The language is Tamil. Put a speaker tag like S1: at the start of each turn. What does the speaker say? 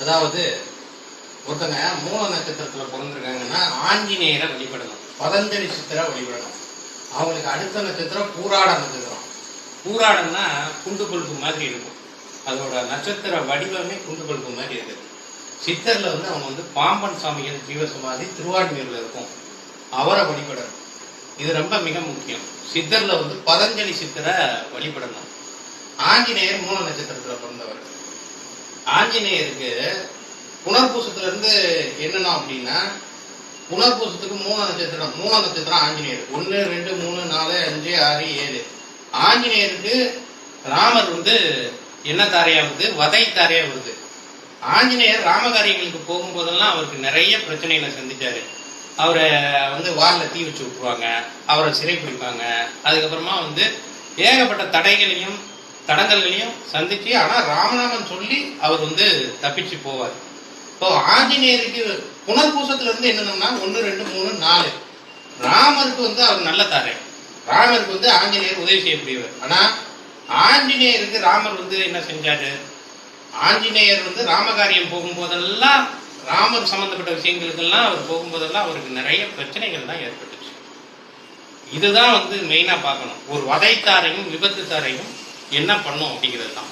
S1: அதாவது ஒருத்தங்க மூல நட்சத்திரத்துல பிறந்திருக்காங்கன்னா ஆஞ்சநேயரை வழிபடணும். பதஞ்சலி சித்திர வழிபடணும். அவங்களுக்கு அடுத்த நட்சத்திரம் பூராட நட்சத்திரம் பூராடம்னா குண்டு கொழுப்பு மாதிரி இருக்கும். அதோட நட்சத்திர வடிவமே குண்டு கொழுப்பு மாதிரி இருக்குது. சித்தர்ல வந்து அவங்க வந்து பாம்பன் சாமிகள் ஜீவசமாதி திருவான்மையூர்ல இருக்கும். அவரை வழிபடணும். இது ரொம்ப மிக முக்கியம். சித்தர்ல வந்து பதஞ்சலி சித்தரை வழிபடணும். ஆஞ்சநேயர் மூல நட்சத்திரத்துல பிறந்தவர். ஆஞ்சநேயருக்கு புனர்பூசத்துல இருந்து என்னன்னா அப்படின்னா புனர்பூசத்துக்கு மூணு நட்சத்திரம் மூணு நட்சத்திரம் ஆஞ்சநேயர். ஒன்று ரெண்டு மூணு நாலு அஞ்சு ஆறு ஏழு. ஆஞ்சநேயருக்கு ராமர் வந்து என்ன தாரையா வருது வதை தாரையா வருது ஆஞ்சநேயர் ராமகாரியங்களுக்கு போகும்போதெல்லாம் அவருக்கு நிறைய பிரச்சனைகளை சந்திச்சாரு. அவரை வந்து வாலில் தீ வச்சு விட்டுருவாங்க. அவரை சிறை பிடிப்பாங்க அதுக்கப்புறமா வந்து ஏகப்பட்ட தடைகளையும் தடங்கல்களையும் சந்திச்சு ஆனா ராமநாமன் சொல்லி அவர் வந்து தப்பிச்சு போவார். இப்போ ஆஞ்சநேயருக்கு புனர்பூசத்துல இருந்து என்னன்னா ஒன்று ரெண்டு மூணு நாலு. ராமருக்கு வந்து அவர் நல்ல தாரை ராமருக்கு வந்து ஆஞ்சநேயர் உதவி செய்யக்கூடியவர். ஆனா ஆஞ்சநேயருக்கு ராமர் வந்து என்ன செஞ்சாரு? ஆஞ்சநேயர் வந்து ராமகாரியம் போகும்போதெல்லாம் ராமர் சம்பந்தப்பட்ட விஷயங்களுக்கெல்லாம் அவர் போகும்போதெல்லாம் அவருக்கு நிறைய பிரச்சனைகள் தான் ஏற்பட்டுச்சு. இதுதான் வந்து மெயினாக பார்க்கணும். ஒரு வதைத்தாரையும் விபத்து தாரையும் என்ன பண்ணும் அப்படிங்கிறது தான்.